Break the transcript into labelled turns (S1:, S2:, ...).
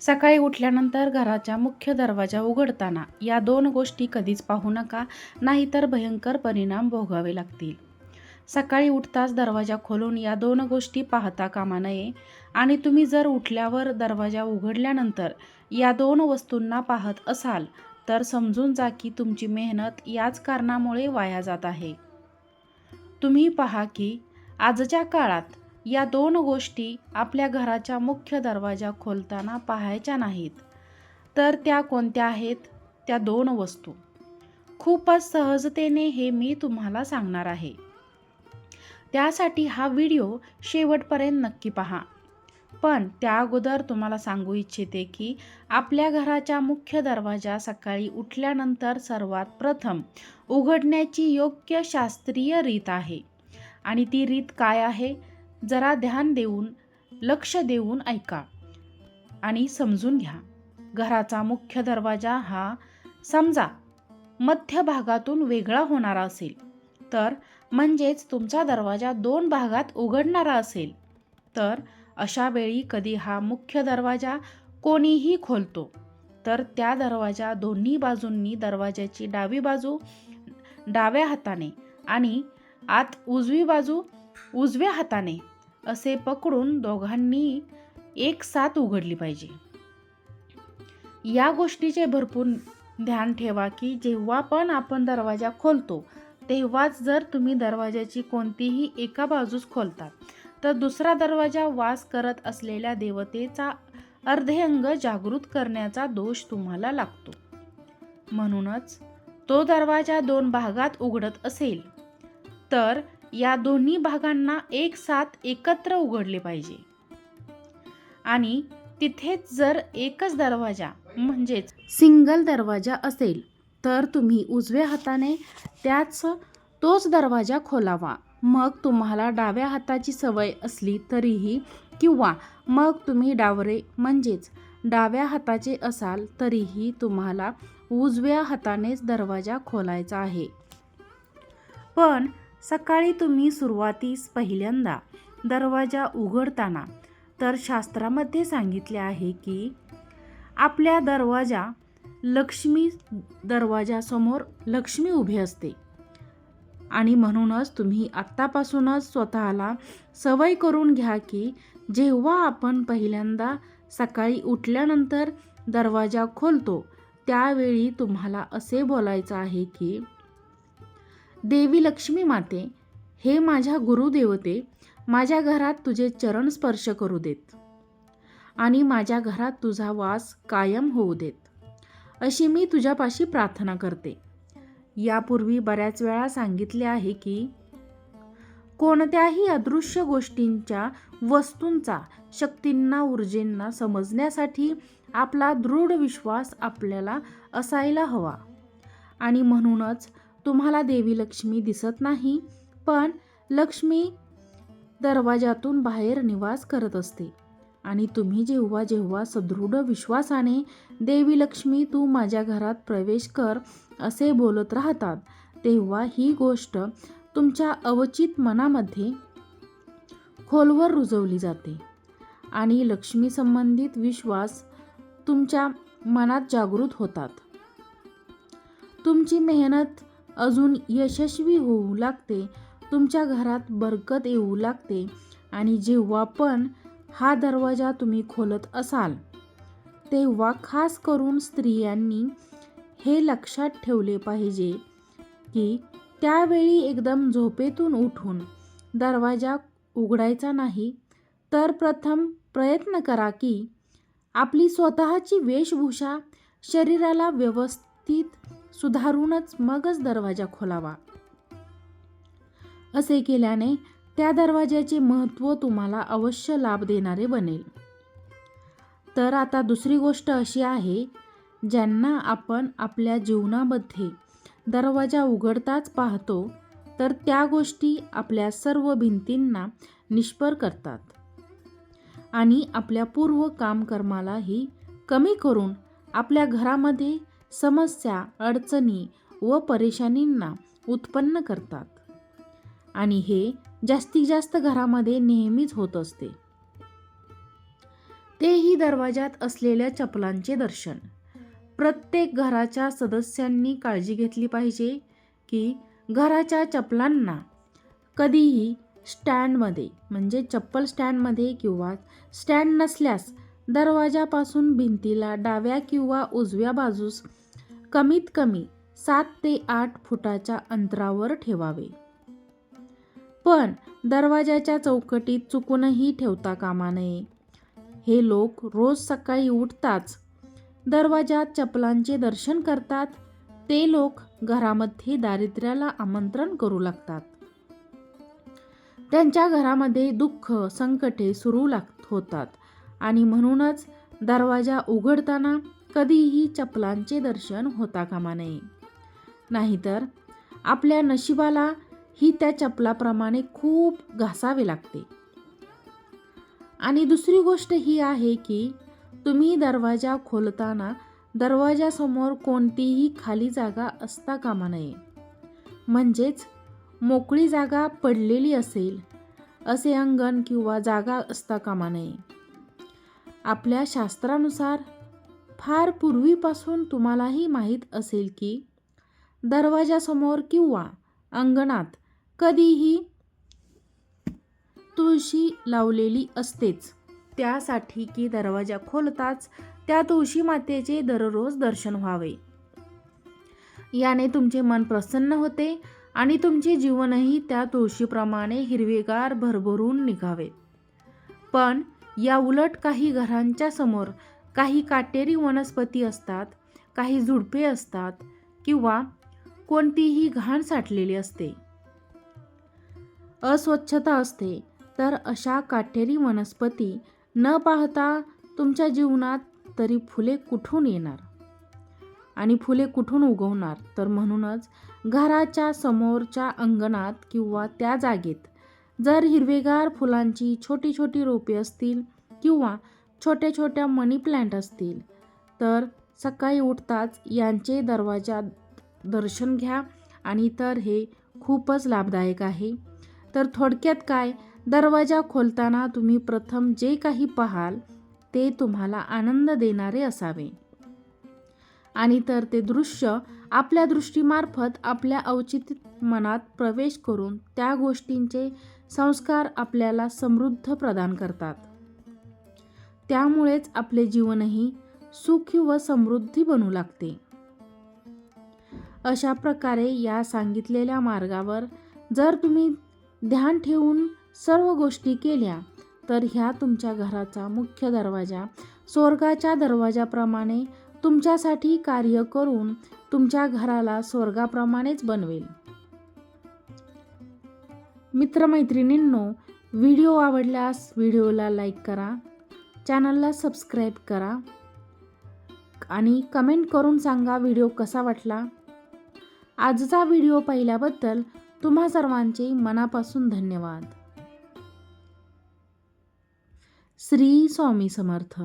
S1: सकाळी उठल्यानंतर घराच्या मुख्य दरवाजा उघडताना या दोन गोष्टी कधीच पाहू नका नाहीतर भयंकर परिणाम भोगावे लागतील. सकाळी उठताच दरवाजा खोलून या दोन गोष्टी पाहता कामा नये आणि तुम्ही जर उठल्यावर दरवाजा उघडल्यानंतर या दोन वस्तूंना पाहत असाल तर समजून जा की तुमची मेहनत याच कारणामुळे वाया जात आहे. तुम्ही पहा की आजच्या काळात या दोन गोष्टी आपल्या घराच्या मुख्य दरवाजा खोलताना पाहायच्या नाहीत. तर त्या कोणत्या आहेत? त्या दोन वस्तू. खूपच सहजतेने हे मी तुम्हाला सांगणार आहे. त्यासाठी हा व्हिडिओ शेवटपर्यंत नक्की पहा. पण त्या अगोदर तुम्हाला सांगू इच्छिते की आपल्या घराच्या मुख्य दरवाजा सकाळी उठल्यानंतर सर्वात प्रथम उघडण्याची योग्य शास्त्रीय रीत आहे. आणि ती रीत काय आहे? जरा ध्यान देऊन लक्ष देऊन ऐका आणि समजून घ्या. घराचा मुख्य दरवाजा हा समजा मध्य भागातून वेगळा होणारा असेल तर म्हणजेच तुमचा दरवाजा दोन भागात उघडणारा असेल तर अशा वेळी कधी हा मुख्य दरवाजा कोणीही खोलतो तर त्या दरवाजा दोन्ही बाजूंनी दरवाजाची डावी बाजू डाव्या हाताने आणि आत उजवी बाजू उजव्या हाताने असे पकडून दोघांनी एक साथ उघडली पाहिजे. या गोष्टीचे भरपूर ध्यान ठेवा की जेव्हा पण आपण दरवाजा खोलतो तेव्हाच जर तुम्ही दरवाजाची कोणतीही एका बाजूस खोलतात तर दुसरा दरवाजा वास करत असलेल्या देवतेचा अर्धे अंग जागृत करण्याचा दोष तुम्हाला लागतो. म्हणूनच तो दरवाजा दोन भागात उघडत असेल तर या दोन्ही भागांना एक साथ एकत्र उघडले पाहिजे. आणि तिथेच जर एकच दरवाजा म्हणजेच सिंगल दरवाजा असेल तर तुम्ही उजव्या हाताने त्याच तोच दरवाजा खोलावा. मग तुम्हाला डाव्या हाताची सवय असली तरीही किंवा मग तुम्ही डावरे म्हणजेच डाव्या हाताचे असाल तरीही तुम्हाला उजव्या हातानेच दरवाजा खोलायचा आहे. पण सकाळी तुम्ही सुरुवातीस पहिल्यांदा दरवाजा उघडताना तर शास्त्रामध्ये सांगितले आहे की आपल्या दरवाजा लक्ष्मी दरवाजासमोर लक्ष्मी उभी असते. आणि म्हणूनच तुम्ही आत्तापासूनच स्वतःला सवय करून घ्या की जेव्हा आपण पहिल्यांदा सकाळी उठल्यानंतर दरवाजा खोलतो त्यावेळी तुम्हाला असे बोलायचं आहे की देवी लक्ष्मी माते हे माझ्या गुरुदेवते माझ्या घरात तुझे चरण स्पर्श करू देत. आणि माझ्या घरात तुझा वास कायम होऊ देत. अशी मी तुझ्यापाशी प्रार्थना करते. यापूर्वी बऱ्याच वेळा सांगितले आहे की कोणत्याही अदृश्य गोष्टींच्या वस्तूंचा शक्तींना ऊर्जेंना समजण्यासाठी आपला दृढ विश्वास आपल्याला असायला हवा. आणि म्हणूनच तुम्हाला देवी लक्ष्मी दिसत नाही पण लक्ष्मी दरवाजातून बाहेर निवास करत असते. आणि तुम्ही जेव्हा जेव्हा सदृढ विश्वासाने देवी लक्ष्मी तू माझ्या घरात प्रवेश कर असे बोलत राहतात तेव्हा ही गोष्ट तुमच्या अवचित मनामध्ये खोलवर रुजवली जाते. आणि लक्ष्मी संबंधित विश्वास तुमच्या मनात जागृत होतात. तुमची मेहनत अजून यशस्वी होऊ लागते. तुमच्या घरात बरकत येऊ लागते. आणि जेव्हा पण हा दरवाजा तुम्ही खोलत असाल तेव्हा खास करून स्त्रियांनी हे लक्षात ठेवले पाहिजे की त्यावेळी एकदम झोपेतून उठून दरवाजा उघडायचा नाही तर प्रथम प्रयत्न करा की आपली स्वतःची वेशभूषा शरीराला व्यवस्थित सुधारूनच मगच दरवाजा खोलावा. असे केल्याने त्या दरवाज्याचे महत्त्व तुम्हाला अवश्य लाभ देणारे बनेल. तर आता दुसरी गोष्ट अशी आहे ज्यांना आपण आपल्या जीवनामध्ये दरवाजा उघडताच पाहतो तर त्या गोष्टी आपल्या सर्व भिंतींना निष्पर करतात आणि आपल्या पूर्व कामकर्मालाही कमी करून आपल्या घरामध्ये समस्या अडचणी व परेशानींना उत्पन्न करतात. आणि हे जास्तीत जास्त घरामध्ये नेहमीच होत असते. तेही दरवाजात असलेल्या चपलांचे दर्शन. प्रत्येक घराच्या सदस्यांनी काळजी घेतली पाहिजे की घराच्या चपलांना कधीही स्टँडमध्ये म्हणजे चप्पल स्टँडमध्ये किंवा स्टँड नसल्यास दरवाजापासून भिंतीला डाव्या किंवा उजव्या बाजूस कमीत कमी सात ते आठ फुटाच्या अंतरावर ठेवावे. पण दरवाजाच्या चौकटीत चुकूनही ठेवता कामा नये. हे लोक रोज सकाळी उठताच दरवाजात चपलांचे दर्शन करतात. ते लोक घरामध्ये दारिद्र्याला आमंत्रण करू लागतात. त्यांच्या घरामध्ये दुःख संकटे सुरू लाग होतात आणि म्हणूनच दरवाजा उघडताना कधीही चपलांचे दर्शन होता कामा नये. नाहीतर आपल्या नशिबाला ही त्या चपलाप्रमाणे खूप घासावे लागते. आणि दुसरी गोष्ट ही आहे की तुम्ही दरवाजा खोलताना दरवाजासमोर कोणतीही खाली जागा असता कामा नये. म्हणजेच मोकळी जागा पडलेली असेल असे अंगण किंवा जागा असता कामा नये. आपल्या शास्त्रानुसार फार पूर्वीपासून तुम्हालाही माहीत असेल की दरवाजासमोर किंवा अंगणात कधीही तुळशी लावलेली असतेच. त्यासाठी की दरवाजा खोलताच त्या तुळशी मातेचे दररोज दर्शन व्हावे. याने तुमचे मन प्रसन्न होते आणि तुमचे जीवनही त्या तुळशीप्रमाणे हिरवेगार भरभरून निघावे. पण या उलट काही घरांच्या समोर काही काटेरी वनस्पती असतात काही झुडपे असतात किंवा कोणतीही घाण साठलेली असते. अस्वच्छता असते तर अशा काटेरी वनस्पती न पाहता तुमच्या जीवनात तरी फुले कुठून येणार? आणि फुले कुठून उगवणार? तर म्हणूनच घराच्या समोरच्या अंगणात किंवा त्या जागेत जर हिरवेगार फुलांची छोटी छोटी रोपे असतील किंवा छोट्या छोट्या मनी प्लॅन्ट असतील. तर सकाळी उठताच यांचे दरवाजा दर्शन घ्या आणि तर हे खूपच लाभदायक आहे. तर थोडक्यात काय? दरवाजा खोलताना तुम्ही प्रथम जे काही पाहाल ते तुम्हाला आनंद देणारे असावे. आणि तर ते दृश्य आपल्या दृष्टीमार्फत आपल्या अवचित मनात प्रवेश करून त्या गोष्टींचे संस्कार आपल्याला समृद्ध प्रदान करतात. त्यामुळेच आपले जीवनही सुखी व समृद्धी बनू लागते. अशा प्रकारे या सांगितलेल्या मार्गावर जर तुम्ही ध्यान ठेवून सर्व गोष्टी केल्या तर ह्या तुमच्या घराचा मुख्य दरवाजा स्वर्गाच्या दरवाजाप्रमाणे तुमच्यासाठी कार्य करून तुमच्या घराला स्वर्गाप्रमाणेच बनवेल. मित्रमैत्रिणींनो व्हिडिओ आवडल्यास व्हिडिओला लाईक करा चॅनलला सबस्क्राईब करा आणि कमेंट करून सांगा व्हिडिओ कसा वाटला. आजचा व्हिडिओ पाहिल्याबद्दल तुम्हा सर्वांचे मनापासून धन्यवाद. श्री स्वामी समर्थ.